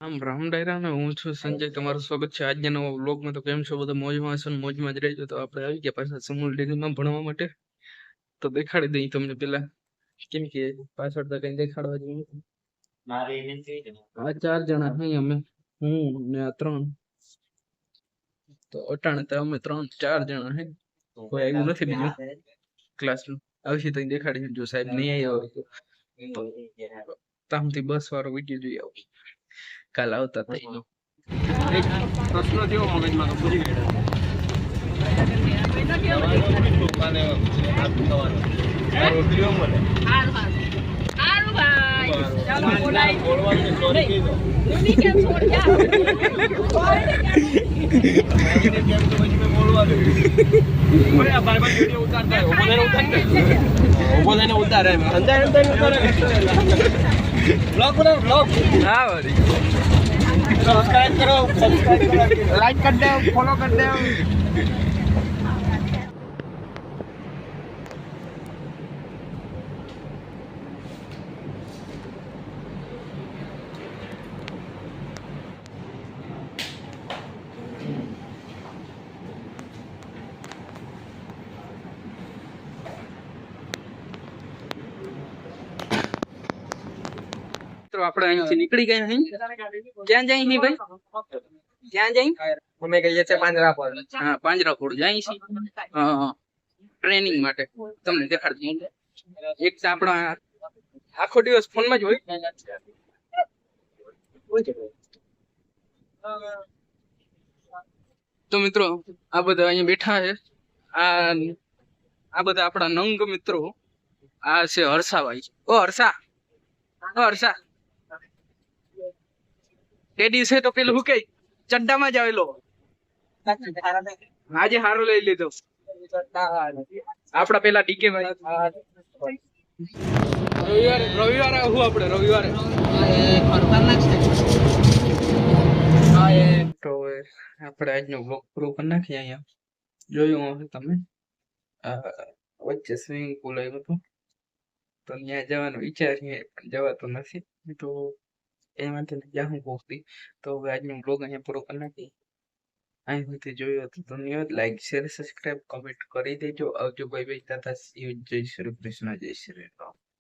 આમ રામ ડાયરા ને હું છું સંજય. તમારું સ્વાગત છે આજના નવા બ્લોગમાં તો કેમ છો બધા? મોજમાં ને મોજમાં જ રહેજો. તો આપણે આવી ગયા પાછા સમૂહ ડિગ્રીમાં ભણવા માટે. તો દેખાડી દઈ તમને પેલા. કેમ કે પાછળ તો કઈ દેખાડવા જેવું આ ચાર જણા અહીં અમે હું ને આ ત્રણ. તો અટાણે તો અમે ત્રણ ચાર જણા હે. કોઈ આવ્યું નથી બીજું. ક્લાસનું આવશે તો દેખાડી જો સાહેબ નહીં આવ્યા હોય તો. તામથી બસ વાળો વીડિયો જોઈ આવો કાલ આવતા થઈ નો એક પ્રશ્ન થયો મગજમાં પૂછી ગયા ઉતારે હારું બ્લોગ કેમ છોડ્યા હા વળી. સબસ્ક્રાઇબ કરો સબસ્ક્રાઇબ કરો. લાઈક કરી દો ફોલો કરી દો. મિત્રો આપણે અહીંથી નીકળી ગયા અહીં ક્યાં જાય અહીં ભાઈ? ક્યાં જાય? અમે કહીએ છીએ પાંજરા પર હા પાંજરાપોળ જાય છે. ટ્રેનિંગ માટે. તમને દેખાડજો. એક તો આપણો આખો દિવસ ફોનમાં જ હોય. તો મિત્રો આ બધા અહીંયા બેઠા છે. આ આ બધા આપણા નંગ મિત્રો. આ છે હર્ષાભાઈ. ઓ હર્ષા. ઓ હર્ષા. ટેડી છે તો પેલું હું કઈ ચડ્ડામાં જ આવેલો. આજે હારો લઈ લીધો. આપડા પેલા ડીકે ભાઈ. રવિવારે રવિવારે આવું આપણે, રવિવારે. તો આપણે આજનો બ્લોગ પૂરો કરી નાખીએ અહીંયા. જોયું હશે તમે? વચ્ચે સ્વિમિંગ પુલ આવ્યું હતું. તો ત્યાં જવાનો વિચાર છે, પણ જવાતું નથી. તો એમાંથી જ્યાં પહોંચતી તો હવે આજનો બ્લોગ અહીંયા પૂરો કરી નાખીએ અહીં સુધી જોયું હતું ધન્યવાદ લાઈક શેર સબસ્ક્રાઇબ કમેન્ટ કરી દેજો આવજો ભાઈ બાય તાતા જય શ્રી કૃષ્ણ જય શ્રી રામ